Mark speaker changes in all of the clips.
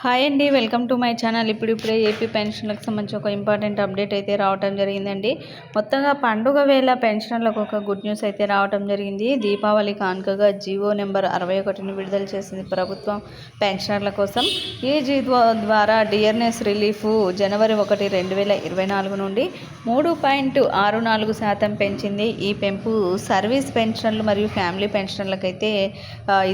Speaker 1: Hi అండి welcome to my channel. ఇప్పుడు ఇప్పుడే ఏపీ పెన్షన్లకు సంబంధించి ఒక ఇంపార్టెంట్ అప్డేట్ అయితే రావడం జరిగిందండి. మొత్తంగా పండుగ వేళ పెన్షన్లకు ఒక గుడ్ న్యూస్ అయితే రావడం జరిగింది. దీపావళి కానుకగా జీవో నెంబర్ అరవై ఒకటిని విడుదల చేసింది ప్రభుత్వం పెన్షనర్ల కోసం. ఈ జీవో ద్వారా డియర్నెస్ రిలీఫ్ జనవరి ఒకటి రెండు వేల ఇరవై నాలుగు నుండి మూడు పాయింట్ ఆరు నాలుగు శాతం పెంచింది. ఈ పెంపు సర్వీస్ పెన్షన్లు మరియు ఫ్యామిలీ పెన్షన్లకైతే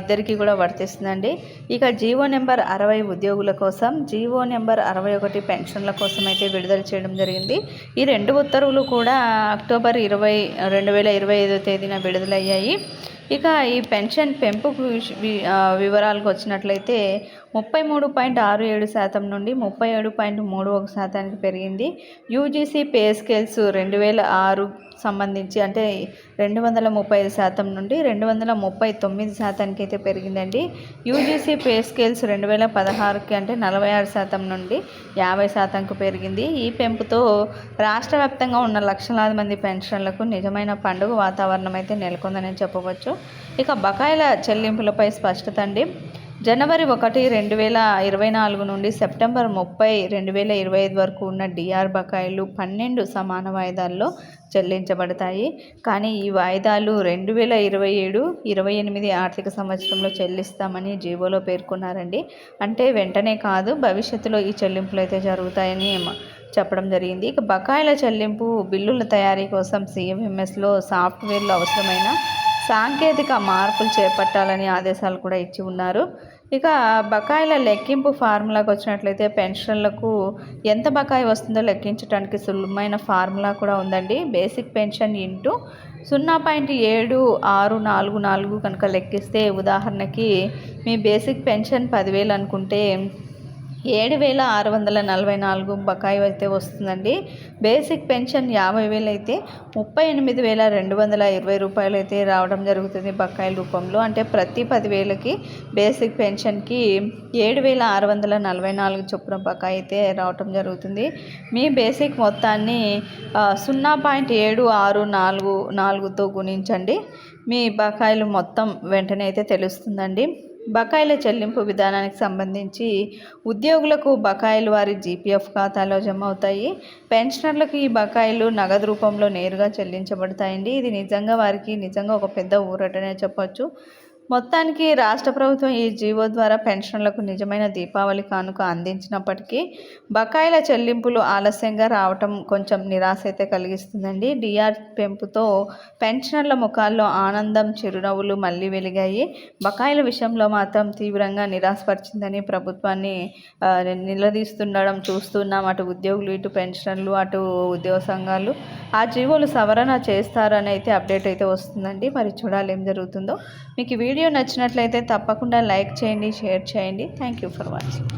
Speaker 1: ఇద్దరికీ కూడా వర్తిస్తుందండి. ఇక జీవో నెంబర్ అరవై ఉద్యోగ ఉద్యోగుల కోసం జీవో నెంబర్ అరవై ఒకటి పెన్షన్ల కోసం అయితే విడుదల చేయడం జరిగింది. ఈ రెండు ఉత్తర్వులు కూడా అక్టోబర్ ఇరవై రెండు వేల ఇరవై ఐదో తేదీన విడుదలయ్యాయి. ఇక ఈ పెన్షన్ పెంపు వివరాలకు వచ్చినట్లయితే ముప్పై మూడు పాయింట్ ఆరు ఏడు శాతం నుండి ముప్పై ఏడు పాయింట్ మూడు ఒక శాతానికి పెరిగింది. యూజీసీ పే స్కేల్స్ రెండు వేల ఆరు సంబంధించి అంటే రెండు వందల ముప్పై ఐదు శాతం నుండి రెండు వందల ముప్పై తొమ్మిది శాతానికి అయితే పెరిగిందండి. యూజీసీ పే స్కేల్స్ రెండు వేల పదహారుకి అంటే నలభై ఆరు శాతం నుండి యాభై శాతంకు పెరిగింది. ఈ పెంపుతో రాష్ట్ర వ్యాప్తంగా ఉన్న లక్షలాది మంది పెన్షన్లకు నిజమైన పండుగ వాతావరణం అయితే నెలకొందని చెప్పవచ్చు. ఇక బకాయిల చెల్లింపులపై స్పష్టత అండి. జనవరి ఒకటి రెండు వేల ఇరవై నాలుగు నుండి సెప్టెంబర్ ముప్పై రెండు వేల ఇరవై ఐదు వరకు ఉన్న డిఆర్ బకాయిలు పన్నెండు సమాన వాయిదాల్లో చెల్లించబడతాయి. కానీ ఈ వాయిదాలు రెండు వేల ఇరవై ఏడు ఇరవై ఎనిమిది ఆర్థిక సంవత్సరంలో చెల్లిస్తామని జీవోలో పేర్కొన్నారండి. అంటే వెంటనే కాదు భవిష్యత్తులో ఈ చెల్లింపులు అయితే జరుగుతాయని చెప్పడం జరిగింది. ఇక బకాయిల చెల్లింపు బిల్లుల తయారీ కోసం సిఎంఎంఎస్లో సాఫ్ట్వేర్లో అవసరమైన సాంకేతిక మార్పులు చేపట్టాలని ఆదేశాలు కూడా ఇచ్చి ఉన్నారు. ఇక బకాయిల లెక్కింపు ఫార్ములాకి వచ్చినట్లయితే పెన్షన్లకు ఎంత బకాయి వస్తుందో లెక్కించడానికి సులభమైన ఫార్ములా కూడా ఉందండి. బేసిక్ పెన్షన్ ఇంటూ సున్నా పాయింట్ ఏడు ఆరు నాలుగు నాలుగు కనుక లెక్కిస్తే ఉదాహరణకి మీ బేసిక్ పెన్షన్ పదివేలు అనుకుంటే ఏడు వేల ఆరు వందల నలభై నాలుగు బకాయి అయితే వస్తుందండి. బేసిక్ పెన్షన్ యాభై వేలు అయితే ముప్పై ఎనిమిది వేల రెండు వందల ఇరవై రూపాయలు అయితే రావడం జరుగుతుంది బకాయిల రూపంలో. అంటే ప్రతి పదివేలకి బేసిక్ పెన్షన్కి ఏడు వేల ఆరు వందల నలభై నాలుగు చొప్పున బకాయి అయితే రావటం జరుగుతుంది. మీ బేసిక్ మొత్తాన్ని సున్నా పాయింట్ ఏడు ఆరు నాలుగు నాలుగుతో గుణించండి. మీ బకాయిలు మొత్తం వెంటనే అయితే తెలుస్తుందండి. బకాయిల చెల్లింపు విధానానికి సంబంధించి ఉద్యోగులకు బకాయిలు వారి జీపీఎఫ్ ఖాతాలో జమ అవుతాయి. పెన్షనర్లకు ఈ బకాయిలు నగదు రూపంలో నేరుగా చెల్లించబడతాయండి. ఇది నిజంగా వారికి నిజంగా ఒక పెద్ద ఊరటనే చెప్పొచ్చు. మొత్తానికి రాష్ట్ర ప్రభుత్వం ఈ జీవో ద్వారా పెన్షన్లకు నిజమైన దీపావళి కానుక అందించినప్పటికీ బకాయిల చెల్లింపులు ఆలస్యంగా రావటం కొంచెం నిరాశ అయితే కలిగిస్తుందండి. డిఆర్ పెంపుతో పెన్షనర్ల ముఖాల్లో ఆనందం చిరునవ్వులు మళ్ళీ వెలిగాయి. బకాయిల విషయంలో మాత్రం తీవ్రంగా నిరాశపరిచిందని ప్రభుత్వాన్ని నిలదీస్తుండడం చూస్తున్నాం. అటు ఉద్యోగులు ఇటు పెన్షనర్లు అటు ఉద్యోగ సంఘాలు. ఆ జీవోలు సవరణ చేస్తారని అయితే అప్డేట్ అయితే వస్తుందండి. మరి చూడాలి ఏం జరుగుతుందో. మీకు వీడియో నచ్చినట్లయితే తప్పకుండా లైక్ చేయండి షేర్ చేయండి. Thank you for watching